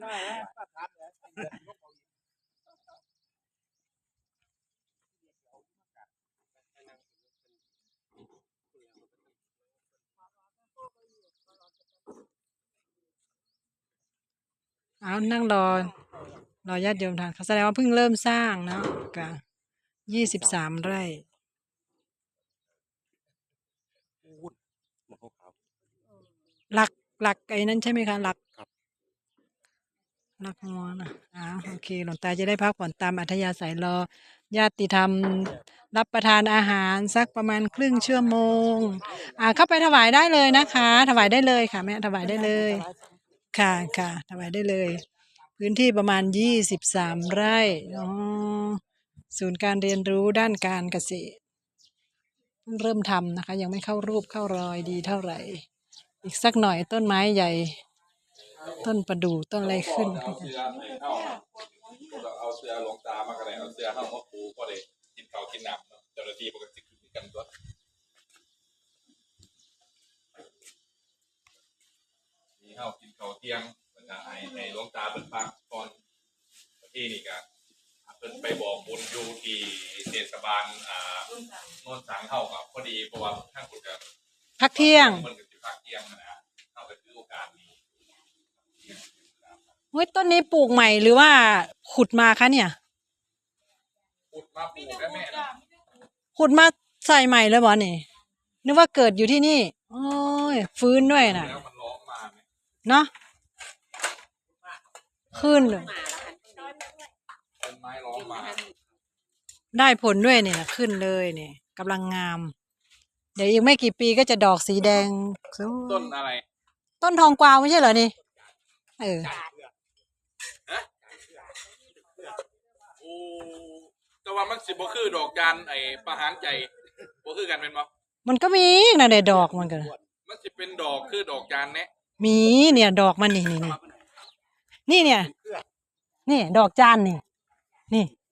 ได้นะมาถามเลยเดือนยกเอานั่งรอ รอญาติโยมทานเขาแสดงว่าเพิ่งเริ่มสร้างเนาะกะยี่สิบสามไร่หลักหลักไอ้นั้นใช่ไหมคะหลัก ครักงัวนะอ่าโอเค หลวงตาจะได้พักผ่อนตามอัธยาศัยรอ ญาติธรรม รับประทานอาหารสักประมาณครึ่งชั่วโมง อ่าเข้าไปถวายได้เลยนะคะ ถวายได้เลยค่ะ แม่ถวายได้เลย ค่ะค่ะถวายได้เลย พื้นที่ประมาณยี่สิบสามไร่อ๋อศูนย์การเรียนรู้ด้านการเกษตรเพิ่งเริ่มทำนะคะ ยังไม่เข้ารูปเข้ารอยดีเท่าไหร่ อีกสักหน่อยต้นไม้ใหญ่ ต้นประดู่ต้นอะไรขึ้นเอาเสื้อให้เข้าเอาเสื้อหลวงตามาก็ได้เอาเสื้อเข้ามาปูก็ได้กินข้าวกินน้ำเนาะเจ้าหน้าที่ปกติขึ้นกันตัวมีเข้ากินข้าวเที่ยงแล้วก็ให้ให้หลวงตาเป็นพักก่อนที่นี่ก็เพิ่นไปบอกบุญอยู่ที่เทศบาลอ่าโนนสังเข้ากับพอดีเพราะว่าทางคุณจะพักเที่ยงมันก็สิพักเที่ยงนะนะเข้าไปถือโอกาสนี้ เฮ้ยต้นนี้ปลูกใหม่หรือว่าขุดมาคะเนี่ยพูดมาปลูกได้แม่นะขุดมาใส่ใหม่เลยบอนี่นึกว่าเกิดอยู่ที่นี่ โอ้ยฟื้นด้วยนะแล้วมันร้องมาไหมเนาะขึ้นเลยต้นไม้ร้องมาได้ผลด้วยเนี่ยขึ้นเลยเนี่ยกำลังงาม เดี๋ยวอีกไม่กี่ปีก็จะดอกสีแดงสวยต้นอะไร ต้นทองกวาวไม่ใช่เหรอนี่ เออ โอ้แต่ว่ามันสิบ่คือดอกจานไอ้ประหารใจบ่คือกันเป็นบ่มันก็มีอีกนะเดี๋ยวดอกมันก็มันสิเป็นดอกคือดอกจานแนะมีเนี่ย ดอกมันนี่นี่นี่นี่เนี่ย นี่ ดอกจานนี่ นี่